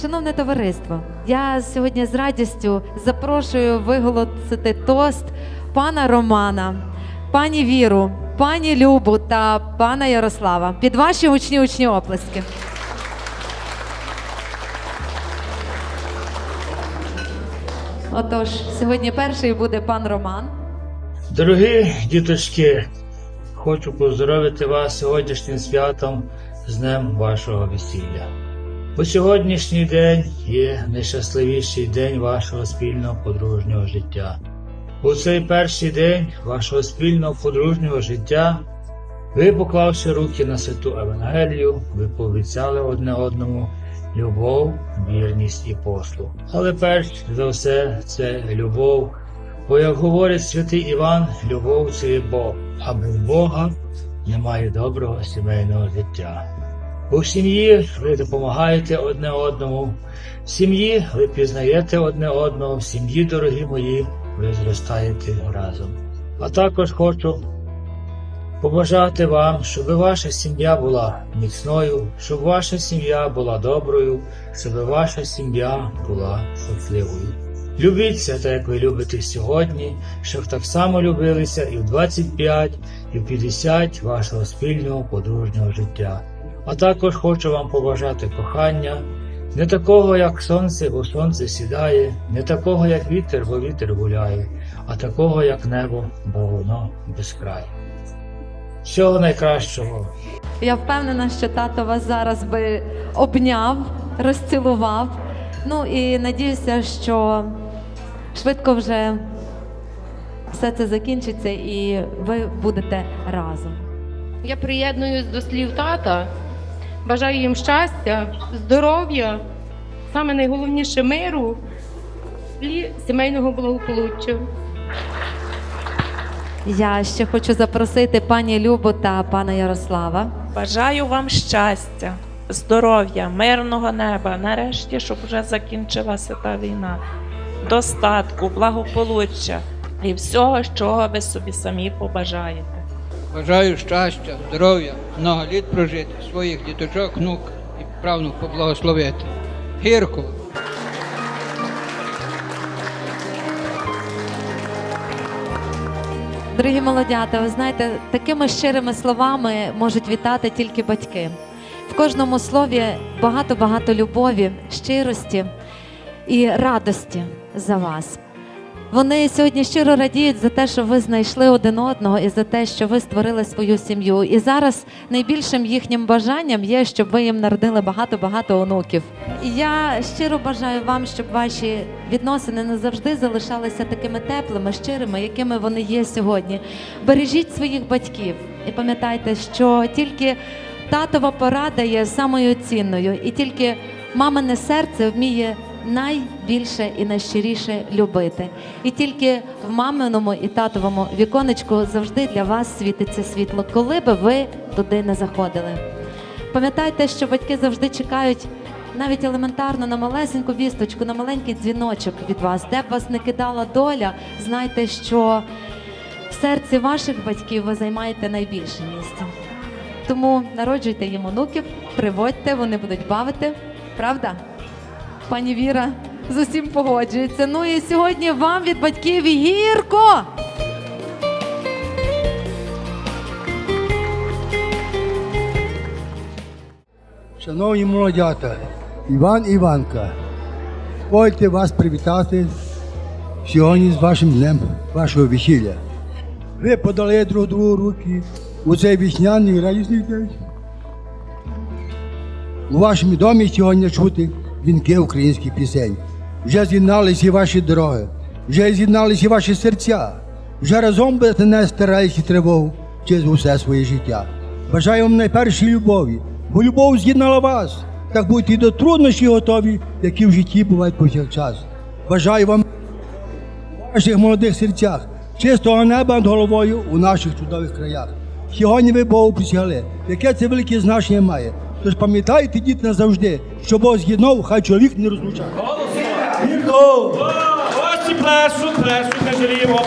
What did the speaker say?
Шановне товариство, я сьогодні з радістю запрошую виголосити тост пана Романа, пані Віру, пані Любу та пана Ярослава. Під ваші гучні гучні оплески. Отож, сьогодні перший буде пан Роман. Дорогі діточки, хочу поздоровити вас сьогоднішнім святом з днем вашого весілля. Бо сьогоднішній день є найщасливіший день вашого спільного подружнього життя. У цей перший день вашого спільного подружнього життя ви, поклавши руки на святу Евангелію, ви пообіцяли одне одному любов, вірність і послуг. Але перш за все це любов, Бо як говорить святий Іван, любов це є Бог, а без Бога немає доброго сімейного життя. У сім'ї ви допомагаєте одне одному, в сім'ї ви пізнаєте одне одного, в сім'ї, дорогі мої, ви зростаєте разом. А також хочу побажати вам, щоб ваша сім'я була міцною, щоб ваша сім'я була доброю, щоб ваша сім'я була щасливою. Любіться так, як ви любите сьогодні, щоб так само любилися і в 25, і в 50 вашого спільного подружнього життя. А також хочу вам побажати кохання, не такого, як сонце, бо сонце сідає, не такого, як вітер, бо вітер гуляє, а такого, як небо, бо воно безкрай. Всього найкращого. Я впевнена, що тато вас зараз би обняв, розцілував. Ну і надіюся, що швидко вже все це закінчиться і ви будете разом. Я приєднуюсь до слів тата. Бажаю їм щастя, здоров'я, саме найголовніше миру і сімейного благополуччя. Я ще хочу запросити пані Любу та пана Ярослава. Бажаю вам щастя, здоров'я, мирного неба. Нарешті, щоб вже закінчилася та війна, достатку, благополуччя і всього, чого ви собі самі побажаєте. Бажаю щастя, здоров'я, много літ прожити, своїх діточок, внук і правнук поблагословити. Гірко. Дорогі молодята, ви знаєте, такими щирими словами можуть вітати тільки батьки. В кожному слові багато-багато любові, щирості і радості за вас. Вони сьогодні щиро радіють за те, що ви знайшли один одного і за те, що ви створили свою сім'ю. І зараз найбільшим їхнім бажанням є, щоб ви їм народили багато-багато онуків. І я щиро бажаю вам, щоб ваші відносини назавжди залишалися такими теплими, щирими, якими вони є сьогодні. Бережіть своїх батьків і пам'ятайте, що тільки татова порада є самою цінною, і тільки мамине серце вміє найбільше і найщиріше любити. І тільки в маминому і татовому віконечку завжди для вас світиться світло, коли би ви туди не заходили. Пам'ятайте, що батьки завжди чекають навіть елементарно на малесеньку вісточку, на маленький дзвіночок від вас, де б вас не кидала доля, знайте, що в серці ваших батьків ви займаєте найбільше місце. Тому народжуйте їм онуків, приводьте, вони будуть бавити. Правда? Пані Віра з усім погоджується. Ну і сьогодні вам від батьків гірко. Шановні молодята, Іван Іванка, дозвольте вас привітати сьогодні з вашим днем вашого весілля. Ви подали друг другу руки у цей весняний радісний день. У вашому домі сьогодні чути вінки українських пісень. Вже з'єдналися ваші дороги, вже з'єдналися ваші серця, вже разом нести радість і тривогу через усе своє життя. Бажаю вам найпершої любові, бо любов з'єднала вас. Так будьте і до труднощів готові, які в житті бувають повсякчас. Бажаю вам у ваших молодих серцях, чистого неба над головою у наших чудових краях. Сьогодні ви Богу присягли, яке це велике значення має. Тож пам'ятайте, діти назавжди, що Бог з'єднав, хай чоловік не розлучає. Гірко! Ось і плесу, плесу, не жаліємо,